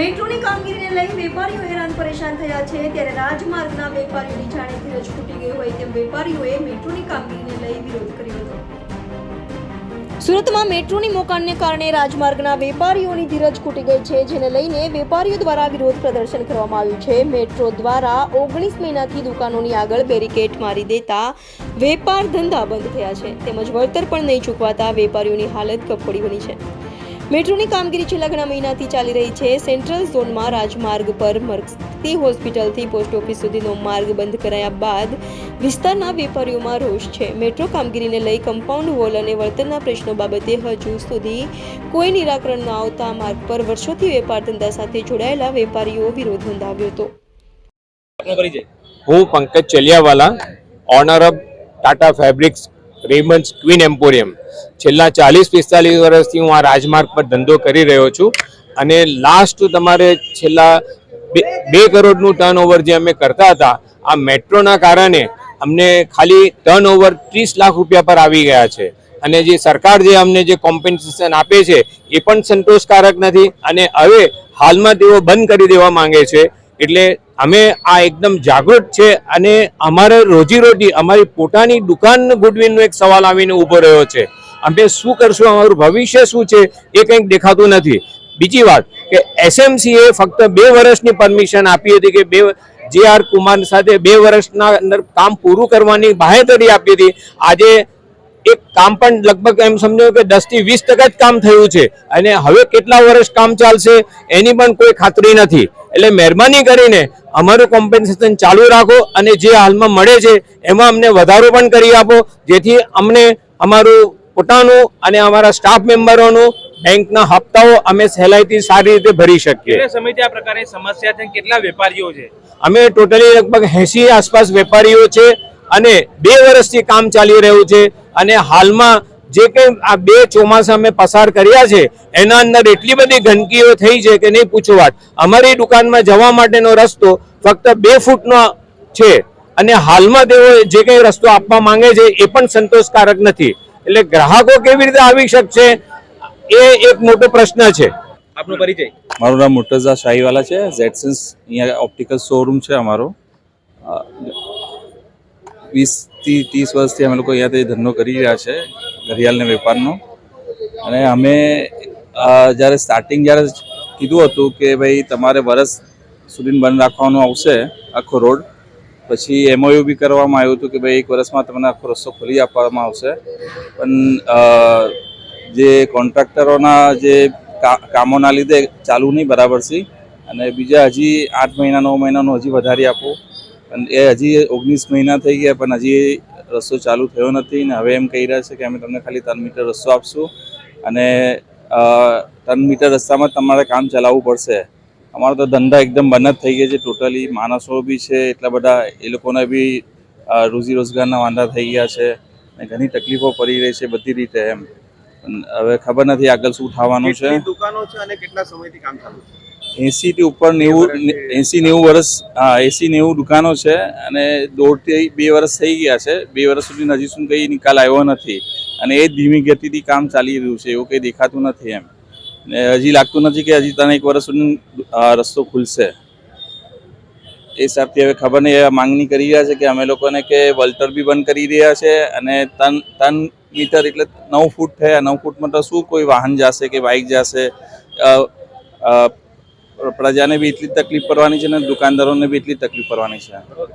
મેટ્રોની કામગીરીને લઈ વેપારીઓ હેરાન પરેશાન થયા છે. ત્યારે રાજમાર્ગના વેપારીઓની જાણે ધીરજ ખૂટી ગઈ હોય તેમ વેપારીઓએ મેટ્રોની કામગીરીને લઈ વિરોધ કર્યો હતો. સુરતમાં મેટ્રોની મોકાણને કારણે રાજમાર્ગના વેપારીઓની ધીરજ ખૂટી ગઈ છે, જેને લઈને વેપારીઓ દ્વારા વિરોધ પ્રદર્શન કરવામાં આવ્યું છે. મેટ્રો દ્વારા ઓગણીસ મહિનાથી દુકાનોની આગળ બેરિકેટ મારી દેતા વેપાર ધંધા બંધ થયા છે. તેમજ વળતર પણ નહીં ચૂકવાતા વેપારીઓની હાલત કફોડી બની છે. મેટ્રોની કામગીરી છેલ્લા ઘણા મહિનાથી ચાલી રહી છે. સેન્ટ્રલ ઝોનમાં રાજમાર્ગ પર મરકતી હોસ્પિટલથી પોસ્ટ ઓફિસ સુધીનો માર્ગ બંધ કરાયા બાદ વિસ્તારના વેપારીઓમાં રોષ છે. મેટ્રો કામગીરીને લઈ કમ્પાઉન્ડ વોલ અને વળતરના પ્રશ્નો બાબતે હજુ સુધી કોઈ નિરાકરણ ન આવતા માર્ગ પર વર્ષોથી વેપાર ધંધા સાથે જોડાયેલા વેપારીઓ વિરોધ નોંધાવ્યો હતો. હું Pankaj Chaliyawala owner of Tata fabrics Raymonds queen emporium. છેલ્લા ચાલીસ, પિસ્તાલીસ વર્ષથી હું આ રાજમાર્ગ પર ધંધો કરી રહ્યો છું અને લાસ્ટ તમારે છેલ્લા બે કરોડનું ટર્ન ઓવર જે અમે કરતા હતા, આ મેટ્રોના કારણે અમને ખાલી ટર્નઓવર ત્રીસ લાખ રૂપિયા પર આવી ગયા છે. અને જે સરકાર જે અમને જે કોમ્પન્સેશન આપે છે, એ પણ સંતોષકારક નથી અને હવે હાલમાં તેઓ બંધ કરી દેવા માંગે છે. એટલે અમે આ એકદમ જાગૃત છે અને અમારે રોજીરોટી અમારી પોતાની દુકાન ગુડવિલનો એક સવાલ આવીને ઊભો રહ્યો છે. અમે શું કરશું? અમારું ભવિષ્ય શું છે? એ કંઈક દેખાતું નથી. બીજી વાત કે એસએમસીએ ફક્ત બે વર્ષની પરમિશન આપી હતી કે બે જે આર કુમાર સાથે બે વર્ષના અંદર કામ પૂરું કરવાની બાહેધરી આપી હતી. આજે એક કામ પણ લગભગ એમ સમજો કે દસથી વીસ ટકા જ કામ થયું છે. અને હવે કેટલા વર્ષ કામ ચાલશે એની પણ કોઈ ખાતરી નથી. એટલે મહેરબાની કરીને અમારું કોમ્પેન્સેશન ચાલુ રાખો અને જે હાલમાં મળે છે એમાં અમને વધારો પણ કરી આપો જેથી અમને અમારું પોતાનું અને અમારા સ્ટાફ મેમ્બરોનું બેંકના હપ્તાઓ અમે સહેલાઈથી સારી રીતે ભરી શકીએ. સમિતિ આ પ્રકારની સમસ્યા છે કેટલા વેપારીઓ છે? અમે ટોટલી લગભગ એસી આસપાસ વેપારીઓ છે. અને બે વર્ષથી કામ ચાલી રહ્યું છે. અને હાલમાં જે કંઈ આ બે ચોમાસા અમે પસાર કર્યા છે, એના અંદર એટલી બધી ગંદકીઓ થઈ છે કે નહીં પૂછો વાત. અમારી દુકાનમાં જવા માટેનો રસ્તો ફક્ત બે ફૂટનો છે. અને હાલમાં તેઓ જે કંઈ રસ્તો આપવા માંગે છે, એ પણ સંતોષકારક નથી. એટલે ગ્રાહકો કેવી રીતે આવી શકશે, એ એક મોટો પ્રશ્ન છે. આપનો પરિચય. મારું નામ મુર્તઝા શાહીવાલા છે. ઝેડસન્સ અહીંયા ઓપ્ટિકલ શોરૂમ છે અમારો. વીસથી ત્રીસ વર્ષથી અમે લોકો અહીંયાથી ધંધો કરી રહ્યા છે, ઘડિયાળના વેપારનો. અને અમે જ્યારે સ્ટાર્ટિંગ જ્યારે કીધું હતું કે ભાઈ તમારે વરસ સુધી બંધ રાખવાનું આવશે આખો રોડ, પછી એમઓયુ બી કરવામાં આવ્યું હતું કે ભાઈ એક વર્ષમાં તમને આખો રસ્તો ખોલી આપવામાં આવશે. પણ જે કોન્ટ્રાક્ટરોના જે કામોના લીધે ચાલુ નહીં બરાબરથી અને બીજા હજી આઠ મહિના, નવ મહિનાનું હજી વધારી આપો. એ હજી ઓગણીસ મહિના થઈ ગયા, પણ હજી રસ્તો ચાલુ થયો નથી ને હવે એમ કહી રહ્યા છે કે અમે તમને ખાલી ત્રણ મીટર રસ્તો આપશું અને ત્રણ મીટર રસ્તામાં તમારે કામ ચલાવવું પડશે. અમારો તો ધંધા એકદમ બંધ જ થઈ ગયા છે, ટોટલી માણસો બી છે, એટલા બધા એ લોકોને બી રોજી રોજગારના વાંધા થઈ ગયા છે અને ઘણી તકલીફો પડી રહી છે બધી રીતે એમ. હવે ખબર નથી આગળ શું થવાનું છે. દુકાનો છે અને કેટલા સમયથી કામ ચાલુ છે? એસી થી ઉપર નેવું એસી નેવું વર્ષ હા એસી નેવું દુકાનો છે અને દોઢથી બે વર્ષ થઈ ગયા છે. બે વર્ષ સુધી હજી સુધી કંઈ નિકાલ આવ્યો નથી અને એ ધીમી ગતિથી કામ ચાલી રહ્યું છે એવું કંઈ દેખાતું નથી એમ. ને હજી લાગતું નથી કે હજી તને એક વર્ષ સુધી રસ્તો ખુલશે. એ હિસાબથી હવે ખબર નહીં માંગણી કરી રહ્યા છે કે અમે લોકોને કે વલ્ટર બી બંધ કરી રહ્યા છે અને તન તન મીટર એટલે નવ ફૂટ થયા નવ ફૂટમાં તો શું કોઈ વાહન જશે કે બાઇક જશે? પ્રજાને બી એટલી તકલીફ પડવાની છે ને દુકાનદારોને બી એટલી તકલીફ પડવાની છે.